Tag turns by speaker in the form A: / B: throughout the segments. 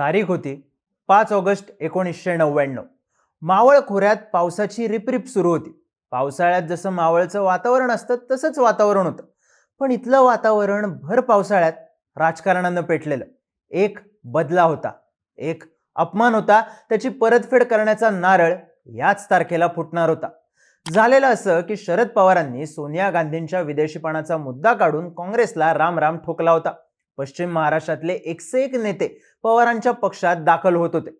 A: तारीख होती पाच ऑगस्ट एकोणीसशे नव्याण्णव. मावळ खोऱ्यात पावसाची रिपरिप सुरू होती. पावसाळ्यात जसं मावळचं वातावरण असतं तसंच वातावरण होतं. पण इथलं वातावरण भर पावसाळ्यात राजकारणानं पेटलेलं. एक बदला होता. एक अपमान होता. त्याची परतफेड करण्याचा नारळ याच तारखेला फुटणार होता. झालेलं असं की शरद पवारांनी सोनिया गांधींच्या विदेशीपणाचा मुद्दा काढून काँग्रेसला राम राम ठोकला होता. पश्चिम महाराष्ट्रातले एकसे एक नेते पवारांच्या पक्षात दाखल होत होते.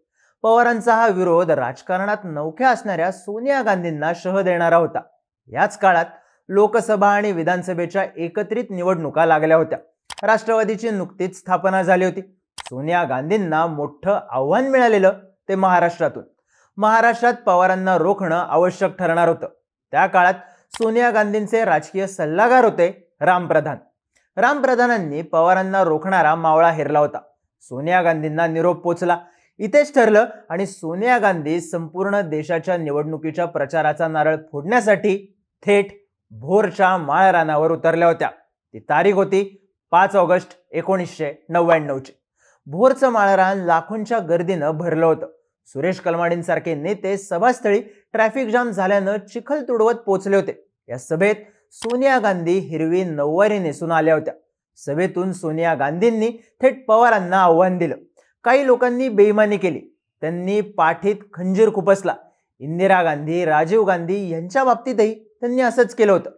A: पवारांचा हा विरोध राजकारणात नौख्या असणाऱ्या सोनिया गांधींना शह देणारा होता. याच काळात लोकसभा आणि विधानसभेच्या एकत्रित निवडणुका लागल्या होत्या. राष्ट्रवादीची नुकतीच स्थापना झाली होती. सोनिया गांधींना मोठं आव्हान मिळालेलं ते महाराष्ट्रातून. महाराष्ट्रात पवारांना रोखणं आवश्यक ठरणार होतं. त्या काळात सोनिया गांधींचे राजकीय सल्लागार होते राम रामप्रधानांनी पवारांना रोखणारा मावळा हेरला होता. सोनिया गांधींना निरोप पोचला. इथेच ठरलं आणि सोनिया गांधी संपूर्ण देशाच्या निवडणुकीच्या प्रचाराचा नारळ फोडण्यासाठी थेट भोरच्या माळरानावर उतरल्या होत्या. ती तारीख होती पाच ऑगस्ट एकोणीसशे नव्याण्णवची. भोरचं माळरान लाखोंच्या गर्दीनं भरलं होतं. सुरेश कलमाडींसारखे नेते सभास्थळी ट्रॅफिक जाम झाल्यानं चिखल तुडवत पोचले होते. या सभेत सोनिया गांधी हिरवी नऊवारी नेसून आल्या होत्या. सभेतून सोनिया गांधींनी थेट पवारांना आव्हान दिलं. काही लोकांनी बेईमानी केली. त्यांनी पाठीत खंजीर खुपसला. इंदिरा गांधी राजीव गांधी यांच्या बाबतीतही त्यांनी असंच केलं होतं.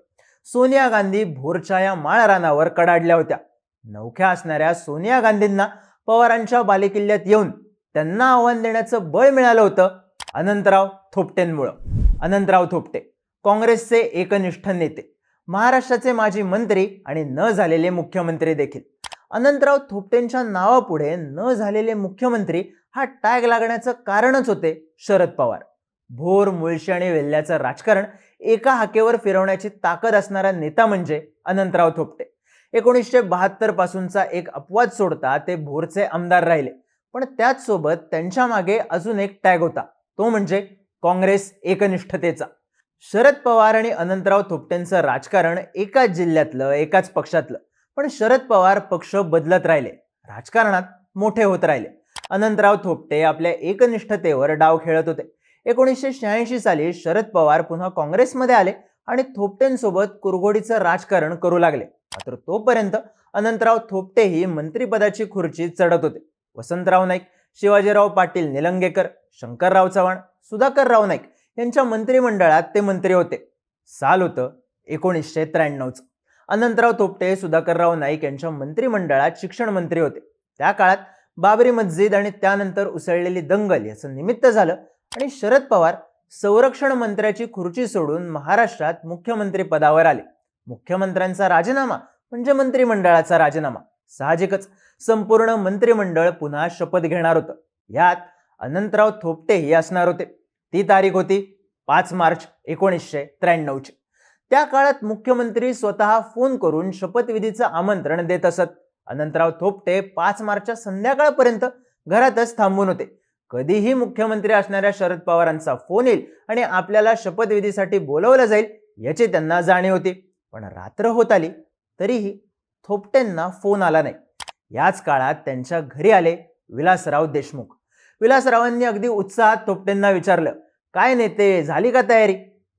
A: सोनिया गांधी भोरच्या या माळरानावर कडाडल्या होत्या. नवख्या असणाऱ्या सोनिया गांधींना पवारांच्या बालेकिल्ल्यात येऊन त्यांना आव्हान देण्याचं बळ मिळालं होतं अनंतराव थोपटेंमुळं. अनंतराव थोपटे काँग्रेसचे एकनिष्ठ नेते. महाराष्ट्राचे माजी मंत्री आणि न झालेले मुख्यमंत्री देखील. अनंतराव थोपटेंच्या नावापुढे न झालेले मुख्यमंत्री हा टॅग लागण्याचं कारणच होते शरद पवार. भोर मुळशी आणि वेल्ल्याचं राजकारण एका हाकेवर फिरवण्याची ताकद असणारा नेता म्हणजे अनंतराव थोपटे. एकोणीसशे बहात्तर पासूनचा एक अपवाद सोडता ते भोरचे आमदार राहिले. पण त्याचसोबत त्यांच्या मागे अजून एक टॅग होता तो म्हणजे काँग्रेस एकनिष्ठतेचा. शरद पवार आणि अनंतराव थोपटेंचं राजकारण एकाच जिल्ह्यातलं एकाच पक्षातलं. पण शरद पवार पक्ष बदलत राहिले. राजकारणात मोठे होत राहिले. अनंतराव थोपटे आपल्या एकनिष्ठतेवर डाव खेळत होते. एकोणीसशे शहाऐंशी साली शरद पवार पुन्हा काँग्रेसमध्ये आले आणि थोपटेंसोबत कुरघोडीचं राजकारण करू लागले. मात्र तोपर्यंत अनंतराव थोपटेही मंत्रिपदाची खुर्ची चढत होते. वसंतराव नाईक शिवाजीराव पाटील निलंगेकर शंकरराव चव्हाण सुधाकरराव नाईक यांच्या मंत्रिमंडळात ते मंत्री होते. साल होतं एकोणीसशे त्र्याण्णवचं. अनंतराव थोपटे सुधाकरराव नाईक यांच्या मंत्रिमंडळात शिक्षण मंत्री होते. त्या काळात बाबरी मस्जिद आणि त्यानंतर उसळलेली दंगल याचं निमित्त झालं आणि शरद पवार संरक्षण मंत्र्याची खुर्ची सोडून महाराष्ट्रात मुख्यमंत्री पदावर आले. मुख्यमंत्र्यांचा राजीनामा म्हणजे मंत्रिमंडळाचा राजीनामा. साहजिकच संपूर्ण मंत्रिमंडळ पुन्हा शपथ घेणार होतं. यात अनंतराव थोपटेही असणार होते. ती तारीख होती पाच मार्च एकोणीसशे त्र्याण्णवची. त्या काळात मुख्यमंत्री स्वतः फोन करून शपथविधीचं आमंत्रण देत असत. अनंतराव थोपटे पाच मार्चच्या संध्याकाळपर्यंत घरातच थांबून होते. कधीही मुख्यमंत्री असणाऱ्या शरद पवारांचा फोन येईल आणि आपल्याला शपथविधीसाठी बोलवलं जाईल याची त्यांना जाणीव होती. पण रात्र होत आली तरीही थोपटेंना फोन आला नाही. याच काळात त्यांच्या घरी आले विलासराव देशमुख. विलासरावांनी अगदी उत्साहात थोपटेंना विचारलं काय नेते झाली का तयारी?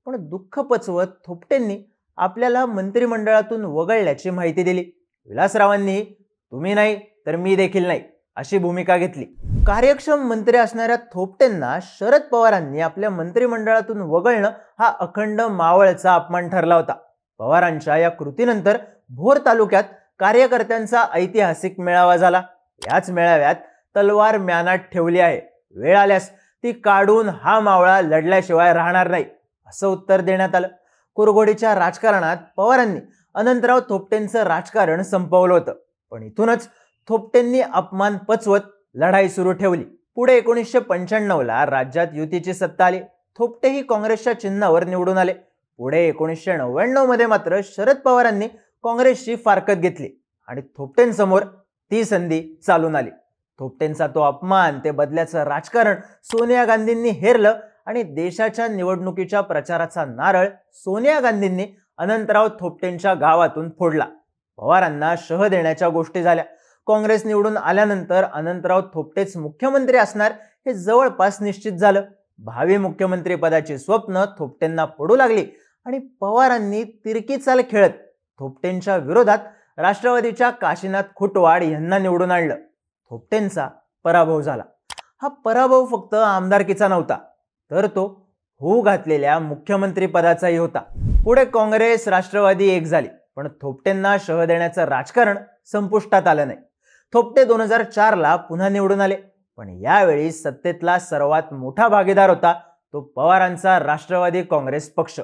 A: पण दुःख पचवत थोपटेंनी आपल्याला मंत्रिमंडळातून वगळल्याची माहिती दिली. विलासरावांनी तुम्ही नाही तर मी देखील नाही अशी भूमिका घेतली. कार्यक्षम मंत्री असणाऱ्या थोपटेंना शरद पवारांनी आपल्या मंत्रिमंडळातून वगळणं हा अखंड मावळचा अपमान ठरला होता. पवारांच्या या कृतीनंतर भोर तालुक्यात कार्यकर्त्यांचा ऐतिहासिक मेळावा झाला. याच मेळाव्यात तलवार म्यानात ठेवली आहे. वेळ आल्यास ती काढून हा मावळा लढल्याशिवाय राहणार नाही असं उत्तर देण्यात आलं. कुरघोडीच्या राजकारणात पवारांनी अनंतराव थोपटेंचं राजकारण संपवलं होतं. पण इथूनच थोपटेंनी अपमान पचवत लढाई सुरू ठेवली. पुढे एकोणीसशे पंच्याण्णवला राज्यात युतीची सत्ता आली. थोपटेही काँग्रेसच्या चिन्हावर निवडून आले. पुढे एकोणीसशे नव्याण्णवमध्ये मात्र शरद पवारांनी काँग्रेसची फारकत घेतली आणि थोपटेंसमोर ती संधी चालून आली. थोपटेंचा तो अपमान ते बदल्याचं राजकारण सोनिया गांधींनी हेरलं आणि देशाच्या निवडणुकीच्या प्रचाराचा नारळ सोनिया गांधींनी अनंतराव थोपटेंच्या गावातून फोडला. पवारांना शह देण्याच्या गोष्टी झाल्या. काँग्रेस निवडून आल्यानंतर अनंतराव थोपटेच मुख्यमंत्री असणार हे जवळपास निश्चित झालं. भावी मुख्यमंत्री पदाची स्वप्न थोपटेंना पडू लागली आणि पवारांनी तिरकी चाल खेळत थोपटेंच्या विरोधात राष्ट्रवादीच्या काशीनाथ खुटवाड यांना निवडून आणलं. हो, थोपटेंचा पराभव झाला. हा पराभव फक्त आमदारकीचा नव्हता तर तो होऊ घातलेल्या मुख्यमंत्री पदाचाही होता. पुढे काँग्रेस राष्ट्रवादी एक झाली पण थोपटेंना शह देण्याचं राजकारण संपुष्टात आलं नाही. थोपटे दोन हजार चारला पुन्हा निवडून आले पण यावेळी सत्तेतला सर्वात मोठा भागीदार होता तो पवारांचा राष्ट्रवादी काँग्रेस पक्ष.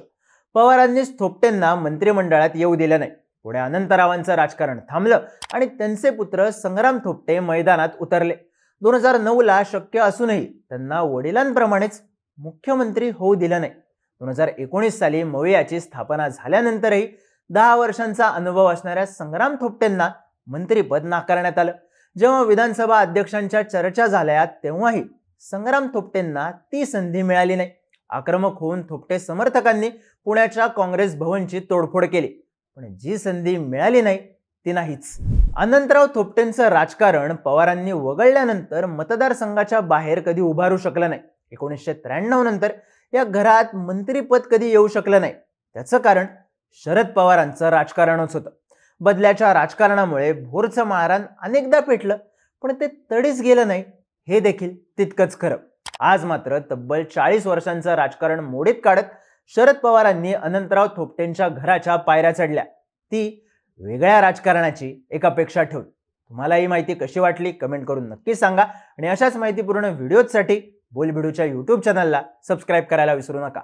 A: पवारांनीच थोपटेंना मंत्रिमंडळात येऊ दिलं नाही. पुढे अनंतरावांचं राजकारण थांबलं आणि त्यांचे पुत्र संग्राम थोपटे मैदानात उतरले. दोन हजार नऊला शक्य असूनही त्यांना वडिलांप्रमाणेच मुख्यमंत्री होऊ दिलं नाही. दोन हजार एकोणीस साली मवियाची स्थापना झाल्यानंतरही दहा वर्षांचा अनुभव असणाऱ्या संग्राम थोपटेंना मंत्रीपद नाकारण्यात आलं. जेव्हा विधानसभा अध्यक्षांच्या चर्चा झाल्या तेव्हाही संग्राम थोपटेंना ती संधी मिळाली नाही. आक्रमक होऊन थोपटे समर्थकांनी पुण्याच्या काँग्रेस भवनची तोडफोड केली. पण जी संधी मिळाली नाही ती नाहीच. अनंतराव थोपटेंचं राजकारण पवारांनी वगळल्यानंतर मतदारसंघाच्या बाहेर कधी उभारू शकलं नाही. एकोणीसशे त्र्याण्णव नंतर या घरात मंत्रीपद कधी येऊ शकलं नाही. त्याचं कारण शरद पवारांचं राजकारणच होतं. बदल्याच्या राजकारणामुळे भोरचं मारण अनेकदा पेटलं पण ते तडीच गेलं नाही हे देखील तितकंच खरं. आज मात्र तब्बल चाळीस वर्षांचं राजकारण मोडीत काढत शरद पवारांनी अनंतराव थोपटेंच्या घराच्या पायऱ्या चढल्या. ती वेगळ्या राजकारणाची एक अपेक्षा ठेवून तुम्हाला ही माहिती कशी वाटली कमेंट करून नक्की सांगा आणि अशाच माहितीपूर्ण व्हिडिओजसाठी बोलबिडूच्या यूट्यूब चॅनलला सबस्क्राईब करायला विसरू नका.